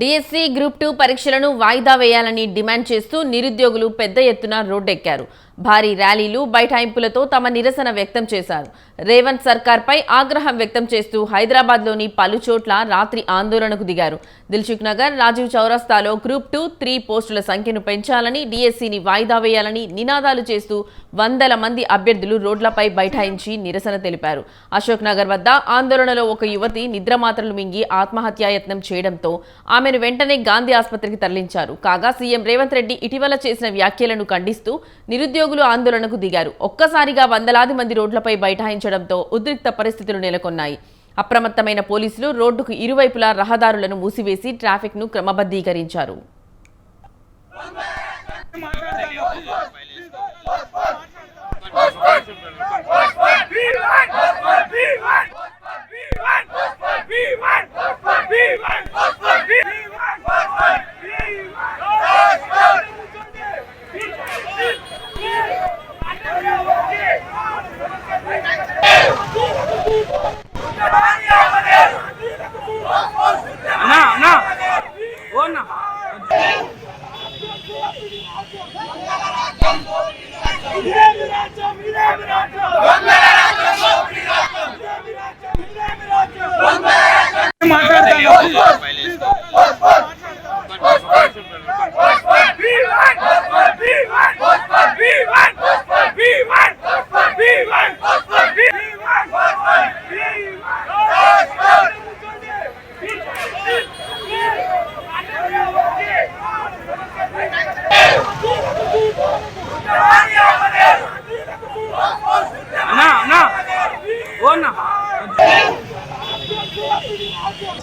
DSC group two పరీక్షలను వాయిదా వేయాలని డిమాండ్ చేస్తూ నిరుద్యోగులు పెద్ద ఎత్తున రోడ్డెక్కారు. భారీ ర్యాలీలు బైఠాయింపులతో తమ నిరసన వ్యక్తం చేశారు. రేవంత్ సర్కార్పై ఆగ్రహం వ్యక్తం చేస్తూ హైదరాబాద్లోని పలు చోట్ల రాత్రి ఆందోళనకు దిగారు. దిల్సుఖ్ నగర్ రాజీవ్ చౌరస్తాలో గ్రూప్ టూ త్రీ పోస్టుల సంఖ్యను పెంచాలని డిఎస్సీని వాయిదా వేయాలని నినాదాలు చేస్తూ వందల మంది అభ్యర్థులు రోడ్లపై బైఠాయించి నిరసన తెలిపారు. అశోక్ నగర్ వద్ద ఆందోళనలో ఒక యువతి నిద్రమాత్రలు మింగి ఆత్మహత్యాయత్నం చేయడంతో ఆమెను వెంటనే గాంధీ ఆసుపత్రికి తరలించారు. కాగా సీఎం రేవంత్ రెడ్డి ఇటీవల చేసిన వ్యాఖ్యలను ఖండిస్తూ నిరుద్యోగులు ఆందోళనకు దిగారు. ఒక్కసారిగా వందలాది మంది రోడ్లపై బైఠాయించడంతో ఉద్రిక్త పరిస్థితులు నెలకొన్నాయి. అప్రమత్తమైన పోలీసులు రోడ్డుకు ఇరువైపులా రహదారులను మూసివేసి ట్రాఫిక్ను క్రమబద్ధీకరించారు. అన్నా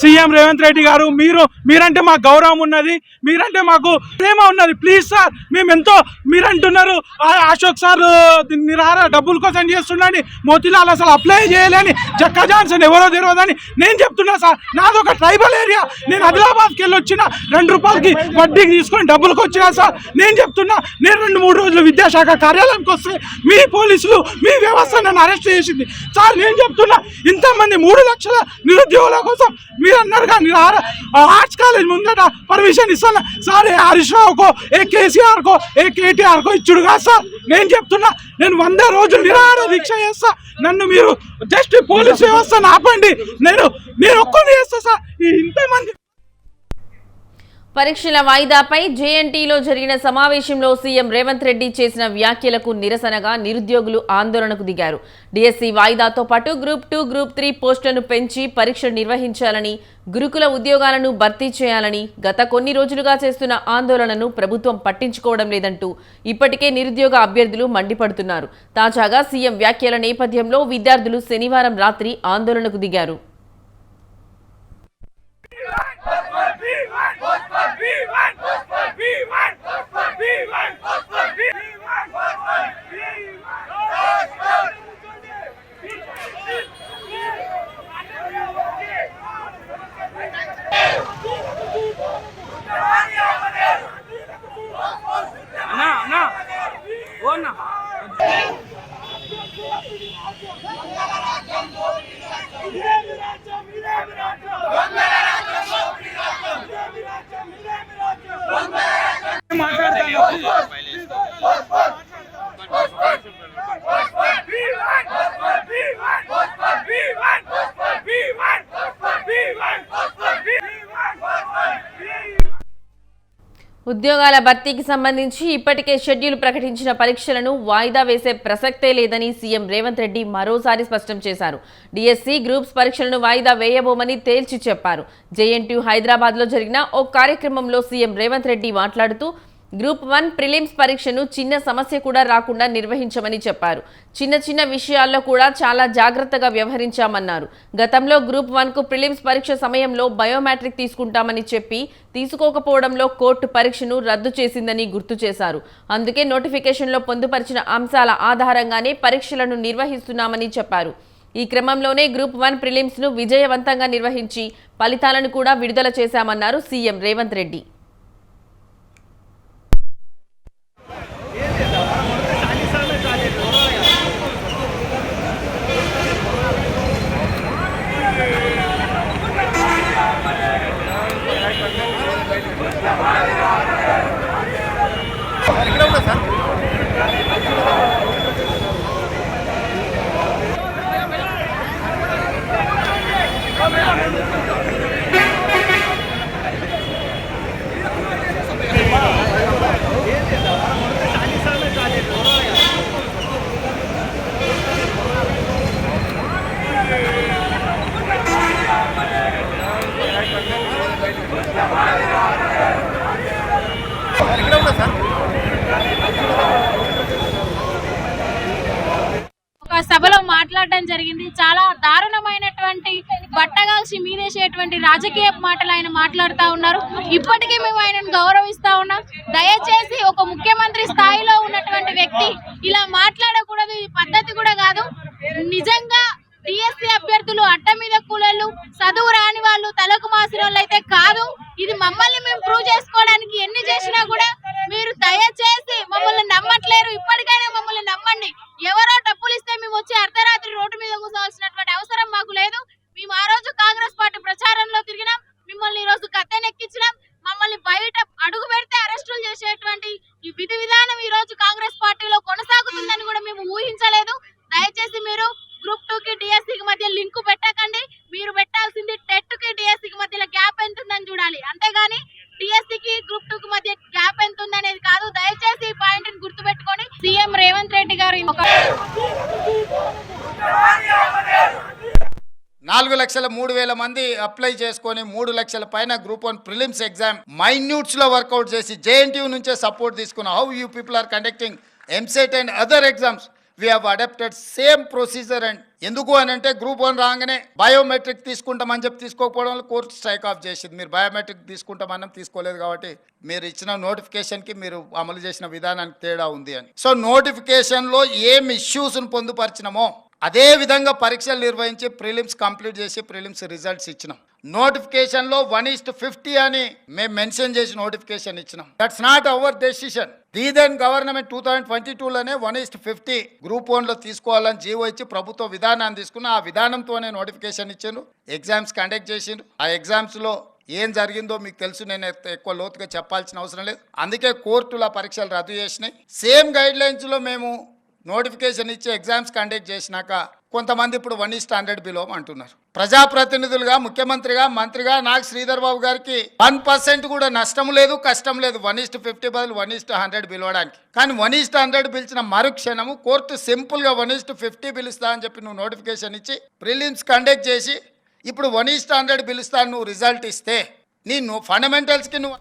సీఎం రేవంత్ రెడ్డి గారు మీరు మీరంటే మాకు గౌరవం ఉన్నది మీరంటే మాకు ప్రేమ ఉన్నది. ప్లీజ్ సార్ మేము ఎంతో మీరంటున్నారు. "ఆ, అశోక్ సార్ నిరార డబ్బుల కోసం చేస్తున్నాడని మోతిలాల్ అసలు అప్లై చేయలేని జక్క జాన్సన్ ఎవరో తెలియదని నేను చెప్తున్నా సార్ నాది ఒక ట్రైబల్ ఏరియా నేను ఆదిలాబాద్కి వెళ్ళి వచ్చిన రెండు రూపాయలకి వడ్డీకి తీసుకొని డబ్బులకు వచ్చినా సార్ నేను చెప్తున్నా నేను రెండు మూడు రోజులు విద్యాశాఖ కార్యాలయానికి వస్తే మీ పోలీసులు మీ వ్యవస్థ నన్ను అరెస్ట్ చేసింది. సార్ నేను చెప్తున్నా ఇంతమంది మూడు లక్షల నిరుద్యోగుల కోసం మీ మీరు అన్నారు కానీ ఆర్ట్స్ కాలేజ్ ముందట పర్మిషన్ ఇస్తాను. సార్ ఏ హరీష్ రావుకో ఏ కేసీఆర్కో ఏ కేటీఆర్కో ఇచ్చుడు కాదు సార్. నేను చెప్తున్నా నేను వంద రోజులు నిరాహార దీక్ష చేస్తా. నన్ను మీరు జస్ట్ పోలీస్ వ్యవస్థను ఆపండి. నేను నేను ఒక్కరిని చేస్తా సార్. ఇంతమంది పరీక్షల వాయిదాపై జేఎన్టీలో జరిగిన సమావేశంలో సీఎం రేవంత్ రెడ్డి చేసిన వ్యాఖ్యలకు నిరసనగా నిరుద్యోగులు ఆందోళనకు దిగారు. డిఎస్సి వాయిదాతో పాటు గ్రూప్ టూ గ్రూప్ త్రీ పోస్టులను పెంచి పరీక్షలు నిర్వహించాలని గురుకుల ఉద్యోగాలను భర్తీ చేయాలని గత కొన్ని రోజులుగా చేస్తున్న ఆందోళనను ప్రభుత్వం పట్టించుకోవడం లేదంటూ ఇప్పటికే నిరుద్యోగ అభ్యర్థులు మండిపడుతున్నారు. తాజాగా సీఎం వ్యాఖ్యల నేపథ్యంలో విద్యార్థులు శనివారం రాత్రి ఆందోళనకు దిగారు. ఉద్యోగాల భర్తీకి సంబంధించి ఇప్పటికే షెడ్యూల్ ప్రకటించిన పరీక్షలను వాయిదా వేసే ప్రసక్తే లేదని సీఎం రేవంత్ రెడ్డి మరోసారి స్పష్టం చేశారు. డిఎస్సి గ్రూప్స్ పరీక్షలను వాయిదా వేయబోమని తేల్చి చెప్పారు. జేఎన్టీయూ హైదరాబాద్లో జరిగిన ఓ కార్యక్రమంలో సీఎం రేవంత్ రెడ్డి మాట్లాడుతూ గ్రూప్ వన్ ప్రిలిమ్స్ పరీక్షను చిన్న సమస్య కూడా రాకుండా నిర్వహించమని చెప్పారు. చిన్న చిన్న విషయాల్లో కూడా చాలా జాగ్రత్తగా వ్యవహరించామన్నారు. గతంలో గ్రూప్ వన్కు ప్రిలిమ్స్ పరీక్ష సమయంలో బయోమెట్రిక్ తీసుకుంటామని చెప్పి తీసుకోకపోవడంలో కోర్టు పరీక్షను రద్దు చేసిందని గుర్తు చేశారు. అందుకే నోటిఫికేషన్లో పొందుపరిచిన అంశాల ఆధారంగానే పరీక్షలను నిర్వహిస్తున్నామని చెప్పారు. ఈ క్రమంలోనే గ్రూప్ వన్ ప్రిలిమ్స్ను విజయవంతంగా నిర్వహించి ఫలితాలను కూడా విడుదల చేశామన్నారు CM Revanth Reddy. ¡Que la madre! మాట్లాడడం జరిగింది. చాలా దారుణమైనటువంటి బట్టగాల్సి మీదేసేటువంటి రాజకీయ మాటలు ఆయన మాట్లాడుతా ఉన్నారు. ఇప్పటికీ మేము ఆయనను గౌరవిస్తా ఉన్నాం. దయచేసి ఒక ముఖ్యమంత్రి స్థాయిలో ఉన్నటువంటి వ్యక్తి ఇలా మాట్లాడకూడదు. ఈ పద్ధతి కూడా కాదు. నిజంగా డిఎస్సి అభ్యర్థులు అట్ట మీద కూలలు చదువు రాని వాళ్ళు తలకు మాసిన వాళ్ళు అయితే కాదు. ఇది మమ్మల్ని మేము ప్రూవ్ చేసుకోవడానికి ఎన్ని చేసినా కూడా మీరు దయచేసి మమ్మల్ని నమ్మట్లేరు ఇప్పటికైనా మమ్మల్ని నమ్మండి ఎవరో డబ్బులు ఇస్తే మేము వచ్చి అర్ధరాత్రి రోడ్డు మీద కూర్చోవాల్సినటువంటి అవసరం మాకు లేదు మేము ఆ రోజు కాంగ్రెస్ పార్టీ ప్రచారంలో తిరిగినాం మిమ్మల్ని ఈ రోజు కత్తెనెక్కించినాం మమ్మల్ని బయట అడుగు పెడితే అరెస్టులు చేసేటువంటి ఈ విధి విధానం ఈ రోజు కాంగ్రెస్ పార్టీలో కొనసాగుతుందని కూడా మేము ఊహించలేదు దయచేసి మీరు గ్రూప్ టూ కి డిఎస్సి కి మధ్య లింక్ పెట్టకండి మీరు పెట్టాల్సింది టెట్కి డిఎస్సి కి మధ్యలో గ్యాప్ ఎంత ఉందని చూడాలి అంతేగాని డిఎస్సి కి గ్రూప్ టూ కి మధ్య గ్యాప్ ఎంత ఉందనేది కాదు దయచేసి ఈ పాయింట్ని గుర్తుపెట్టుకొని సీఎం రేవంత్ రెడ్డి గారు ఒక నాలుగు లక్షల మూడు వేల మంది అప్లై చేసుకొని మూడు లక్షల పైన గ్రూప్ వన్ ప్రిలిమ్స్ ఎగ్జామ్ మైన్యూట్స్లో వర్కౌట్ చేసి జేఎన్టీయూ నుంచే సపోర్ట్ తీసుకున్న how you people are conducting EAMCET and other exams we have adopted same procedure and ఎందుకు అని అంటే గ్రూప్ వన్ రాగానే బయోమెట్రిక్ తీసుకుంటామని చెప్పి తీసుకోకపోవడం వల్ల కోర్టు స్ట్రైక్ ఆఫ్ చేసింది. మీరు బయోమెట్రిక్ తీసుకుంటామని తీసుకోలేదు కాబట్టి మీరు ఇచ్చిన నోటిఫికేషన్కి మీరు అమలు చేసిన విధానానికి తేడా ఉంది అని. సో నోటిఫికేషన్లో ఏం ఇష్యూస్ను పొందుపరిచినామో అదే విధంగా పరీక్షలు నిర్వహించి ప్రిలిమ్స్ కంప్లీట్ చేసి ప్రిలిమ్స్ రిజల్ట్స్ ఇచ్చినాం. నోటిఫికేషన్లో వన్ ఈస్ట్ ఫిఫ్టీ అని మేము మెన్షన్ చేసి నోటిఫికేషన్ ఇచ్చినాం. That's not our decision the then government two thousand twenty టూలోనే one is to fifty group వన్లో తీసుకోవాలని జీవో ఇచ్చి ప్రభుత్వ విధానాన్ని తీసుకున్న ఆ విధానంతోనే నోటిఫికేషన్ ఇచ్చిండ్రు. ఎగ్జామ్స్ కండక్ట్ చేసిండ్రు. ఆ ఎగ్జామ్స్లో ఏం జరిగిందో మీకు తెలుసు నేను ఎక్కువ లోతుగా చెప్పాల్సిన అవసరం లేదు. అందుకే కోర్టుల పరీక్షలు రద్దు చేసినాయి. సేమ్ గైడ్ లైన్స్లో మేము నోటిఫికేషన్ ఇచ్చి ఎగ్జామ్స్ కండక్ట్ చేసినాక కొంతమంది ఇప్పుడు వన్ ఈస్ట్ హండ్రెడ్ బిలో అంటున్నారు. ప్రజాప్రతినిధులుగా ముఖ్యమంత్రిగా మంత్రిగా నాకు శ్రీధర్ బాబు గారికి వన్ పర్సెంట్ కూడా నష్టం లేదు కష్టం లేదు. వన్ ఈస్ట్ ఫిఫ్టీ బదులు వన్ ఈస్ట్ హండ్రెడ్ పిలవడానికి. కానీ వన్ ఈస్ట్ హండ్రెడ్ పిలిచిన మరుక్షణము కోర్టు సింపుల్గా వన్ ఈస్ట్ ఫిఫ్టీ పిలుస్తా అని చెప్పి నువ్వు నోటిఫికేషన్ ఇచ్చి ప్రిలిమ్స్ కండక్ట్ చేసి ఇప్పుడు వన్ ఈస్ట్ హండ్రెడ్ పిలుస్తా నువ్వు రిజల్ట్ ఇస్తే నీ ఫండమెంటల్స్కి నువ్వు